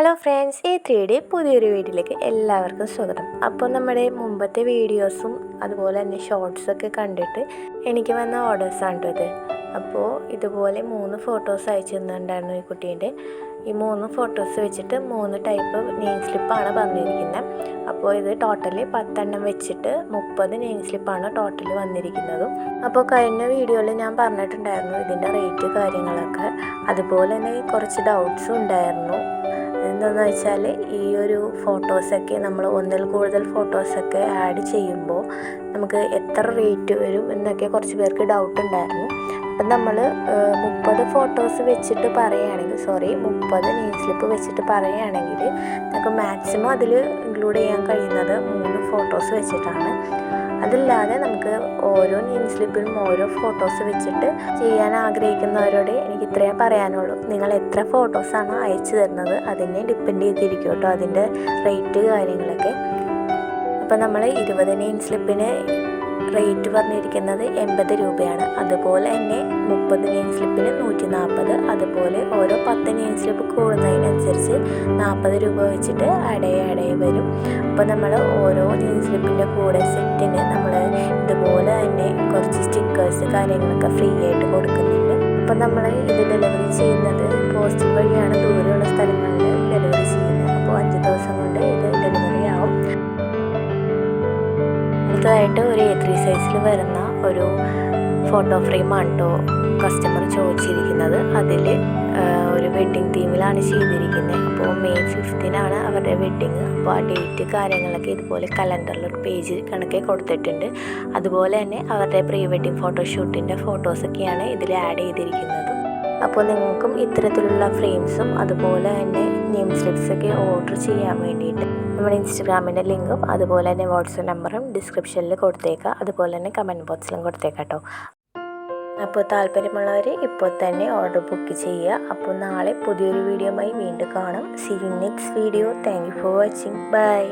Hello friends ഈ three D പുതിയൊരു വീഡിയോയിലേക്ക് എല്ലാവർക്കും സ്വാഗതം. അപ്പോൾ നമ്മുടെ മുമ്പത്തെ വീഡിയോസും അതുപോലെ തന്നെ ഷോർട്സൊക്കെ കണ്ടിട്ട് എനിക്ക് വന്ന ഓർഡേഴ്സാണ് ഇത്. അപ്പോൾ ഇതുപോലെ മൂന്ന് ഫോട്ടോസ് അയച്ചു തന്നിട്ടുണ്ടായിരുന്നു ഈ കുട്ടീന്റെ. ഈ മൂന്ന് ഫോട്ടോസ് വെച്ചിട്ട് മൂന്ന് ടൈപ്പ് നെയിം സ്ലിപ്പാണ് വന്നിരിക്കുന്നത്. അപ്പോൾ ഇത് ടോട്ടലി പത്തെണ്ണം വെച്ചിട്ട് മുപ്പത് നെയിം സ്ലിപ്പാണ് ടോട്ടലി വന്നിരിക്കുന്നതും. അപ്പോൾ കഴിഞ്ഞ വീഡിയോയിൽ ഞാൻ പറഞ്ഞിട്ടുണ്ടായിരുന്നു ഇതിന്റെ റേറ്റ് കാര്യങ്ങളൊക്കെ. അതുപോലെ തന്നെ കുറച്ച് ഡൗട്ട്സും ഉണ്ടായിരുന്നു. എന്താണെന്ന് വെച്ചാൽ ഈ ഒരു ഫോട്ടോസൊക്കെ നമ്മൾ ഒന്നിൽ കൂടുതൽ ഫോട്ടോസൊക്കെ ആഡ് ചെയ്യുമ്പോൾ നമുക്ക് എത്ര റേറ്റ് വരും എന്നൊക്കെ കുറച്ച് പേർക്ക് ഡൗട്ട് ഉണ്ടായിരുന്നു. അപ്പം നമ്മൾ മുപ്പത് ഫോട്ടോസ് വെച്ചിട്ട് പറയുകയാണെങ്കിൽ സോറി മുപ്പത് നെയിം സ്ലിപ്പ് വെച്ചിട്ട് പറയുകയാണെങ്കിൽ നമുക്ക് മാക്സിമം അതിൽ ഇൻക്ലൂഡ് ചെയ്യാൻ കഴിയുന്നത് ഫോട്ടോസ് വെച്ചിട്ടാണ്. അതല്ലാതെ നമുക്ക് ഓരോ നെയിം സ്ലിപ്പിലും ഓരോ ഫോട്ടോസ് വെച്ചിട്ട് ചെയ്യാൻ ആഗ്രഹിക്കുന്നവരോട് എനിക്ക് ഇത്രയേ പറയാനുള്ളൂ. നിങ്ങൾ എത്ര ഫോട്ടോസാണ് അയച്ചു തരുന്നത് അതിനെ ഡിപ്പെൻഡ് ചെയ്തിരിക്കും കേട്ടോ അതിന്റെ റേറ്റ് കാര്യങ്ങളൊക്കെ. അപ്പോൾ നമ്മൾ ഇരുപത് നെയിം സ്ലിപ്പിന് റേറ്റ് പറഞ്ഞിരിക്കുന്നത് എൺപത് രൂപയാണ്. അതുപോലെ തന്നെ മുപ്പത് നെയിം സ്ലിപ്പിന് നൂറ്റി നാൽപ്പത് അതുപോലെ ഓരോ പത്ത് നെയിം സ്ലിപ്പ് കൂടുന്നതിനനുസരിച്ച് നാൽപ്പത് രൂപ വെച്ചിട്ട് അടയെ അടയെ വരും. അപ്പോൾ നമ്മൾ ഓരോ നെയിം സ്ലിപ്പിന്റെ കൂടെ സെറ്റിന് നമ്മൾ ഇതുപോലെ തന്നെ കുറച്ച് സ്റ്റിക്കേഴ്സ് കാര്യങ്ങളൊക്കെ ഫ്രീ ആയിട്ട് കൊടുക്കുന്നുണ്ട്. അപ്പോൾ നമ്മൾ ഇത് ഡെലിവറി ചെയ്യുന്നത് പോസ്റ്റ് വഴിയാണ് അടുത്തതായിട്ട് ഒരു എ ത്രീ സൈസിൽ വരുന്ന ഒരു ഫോട്ടോ ഫ്രെയിമാണ് കേട്ടോ കസ്റ്റമർ ചോദിച്ചിരിക്കുന്നത് അതിൽ ഒരു വെഡ്ഡിങ് തീമിലാണ് ചെയ്തിരിക്കുന്നത് അപ്പോൾ മെയ് ഫിഫ്തിനാണ് അവരുടെ വെഡ്ഡിങ് അപ്പോൾ ആ ഡേറ്റ് കാര്യങ്ങളൊക്കെ ഇതുപോലെ കലണ്ടറിൽ ഒരു പേജ് കണക്കെ കൊടുത്തിട്ടുണ്ട്. അതുപോലെ തന്നെ അവരുടെ പ്രീ വെഡ്ഡിങ് ഫോട്ടോഷൂട്ടിന്റെ ഫോട്ടോസൊക്കെയാണ് ഇതിൽ ആഡ് ചെയ്തിരിക്കുന്നത്. അപ്പോൾ നിങ്ങൾക്കും ഇത്തരത്തിലുള്ള ഫ്രെയിംസും അതുപോലെ തന്നെ നെയിം സ്ലിപ്സൊക്കെ ഓർഡർ ചെയ്യാൻ വേണ്ടിയിട്ട് നമ്മുടെ ഇൻസ്റ്റഗ്രാമിന്റെ ലിങ്കും അതുപോലെ തന്നെ വാട്സപ്പ് നമ്പറും ഡിസ്ക്രിപ്ഷനിൽ കൊടുത്തേക്കുക അതുപോലെ തന്നെ കമന്റ് ബോക്സിലും കൊടുത്തേക്കാം കേട്ടോ. അപ്പോൾ താല്പര്യമുള്ളവർ ഇപ്പോൾ തന്നെ ഓർഡർ ബുക്ക് ചെയ്യുക. അപ്പോൾ നാളെ പുതിയൊരു വീഡിയോയുമായി വീണ്ടും കാണാം. See you next video thank you for watching bye